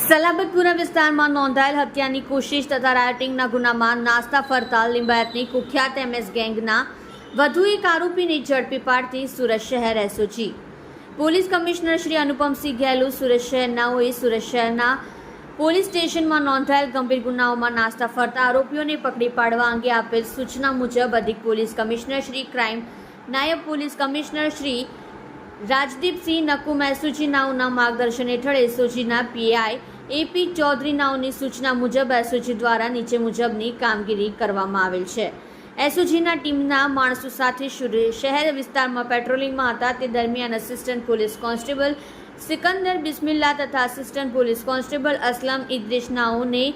સલાબતપુરા વિસ્તારમાં નોંધાયેલ હત્યાની કોશિશ તથા રાયટિંગના ગુનામાં નાસ્તા ફરતા લિંબાયતની કુખ્યાત એમએસ ગેંગના વધુ એક આરોપીને ઝડપી પાડતી સુરત શહેર SOG. Police commissioner Shri Anupamsinh Gehlot Surat શહેરનાઓએ Surat શહેરના પોલીસ સ્ટેશનમાં નોંધાયેલ ગંભીર ગુનાઓમાં નાસ્તા ફરતા આરોપીઓને પકડી પાડવા અંગે આપેલ સૂચના મુજબ અધિક પોલીસ કમિશનર શ્રી ક્રાઇમ નાયબ police commissioner Shri Rajdeepsinh Nakum SOG નાઓના માર્ગદર્શન હેઠળ એસઓજીના પીઆઈ એપી ચૌધરી નાઓની સૂચના મુજબ એસઓજી દ્વારા નીચે મુજબની કામગીરી કરવામાં આવેલ છે. એસઓજીના ટીમના માણસો સાથે શહેર વિસ્તારમાં પેટ્રોલિંગમાં હતા. તે દરમિયાન assistant police constable Sikandar Bismilla તથા આસિસ્ટન્ટ પોલીસ કોન્સ્ટેબલ અસલમ ઇદ્રિશનાઓને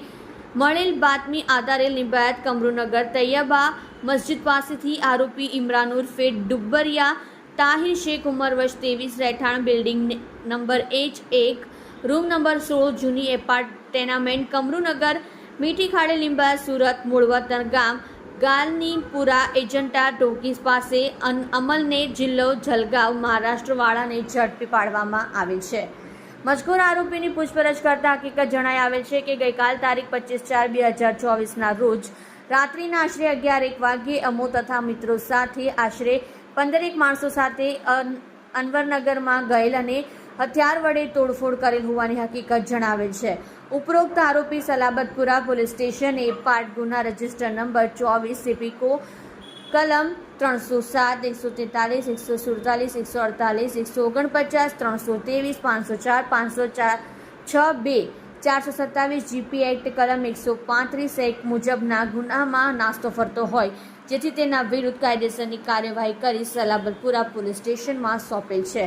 મળેલ બાતમી આધારે લિંબાયત કમરૂનગર તૈયબા મસ્જિદ પાસેથી આરોપી ઇમરાન ઉર્ફે ડુબ્બરિયા તાહિર શેખ ઉમર વર્ષ ત્રેવીસ, રહેઠાણ બિલ્ડિંગ નંબર એચ એક રૂમ નંબર સોળ જૂની એપાર્ટ ટેનામેન્ટ કમરુનગર મીઠી ખાડે લીંબા, સુરત મૂળવતર ગામ, ગાલનીપુરા એજન્ટા ટોકીસ પાસે અમલને જિલ્લો જલગાંવ મહારાષ્ટ્રવાળાને ઝડપી પાડવામાં આવે છે. મજકૂર આરોપીની પૂછપરછ કરતા હકીકત જણાઈ આવે છે કે ગઈકાલ તારીખ પચીસ ચાર બે હજાર ચોવીસના રોજ રાત્રિના આશરે અગિયાર એક વાગ્યે અમો તથા મિત્રો સાથે આશરે પંદરેક માણસો સાથે અન- અનવરનગરમાં ગયેલ અને હથિયાર વડે તોડફોડ કરેલ હોવાની હકીકત જણાવેલ છે. ઉપરોક્ત આરોપી સલાબતપુરા પોલીસ સ્ટેશને પાટ ગુના રજિસ્ટર નંબર ચોવીસ સિપિકો કલમ ત્રણસો સાત, એકસો તેતાલીસ, એકસો સુડતાલીસ, એકસો અડતાલીસ, એકસો ઓગણપચાસ, ત્રણસો ત્રેવીસ, પાંચસો ચાર પાંચસો ચાર, છ બે, ચારસો સત્તાવીસ જીપી એક્ટ કલમ એકસો પાંત્રીસ એક મુજબના ગુનામાં નાસ્તો ફરતો હોય, જેથી તેના વિરુદ્ધ કાયદેસરની કાર્યવાહી કરી સલાબતપુરા પોલીસ સ્ટેશનમાં સોંપેલ છે.